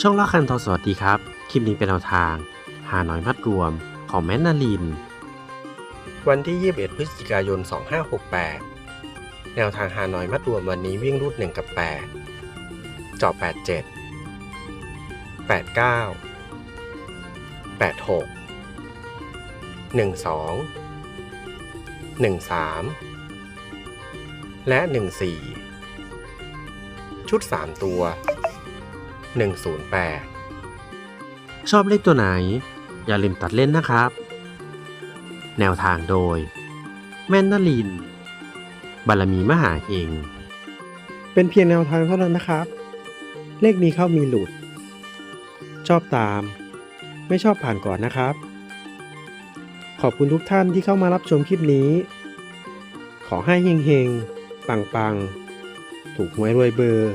ช่องละคันทอสวัสดีครับ คลิปนี้เป็นแนวทาง หาหน่อยมัดรวมของแมนนาลิน วันที่ 21 พฤศจิกายน 2568 แนวทางหาหน่อยมัดรวมวันนี้วิ่งรูด 1 กับ 8 จอ87 89 86 12 13 และ 14 ชุด 3 ตัว 108 ชอบเลขตัวไหน อย่าลืมตัดเล่นนะครับ แนวทางโดย แม่นนลิน บารมีมหาเฮงเป็นเพียงแนวทางเท่านั้นนะครับ เลขมีเข้ามีหลุด ชอบตาม ไม่ชอบผ่านก่อนนะครับ ขอบคุณทุกท่านที่เข้ามารับชมคลิปนี้ ขอให้เฮงๆ ปังๆ ถูกหวยรวยเบอร์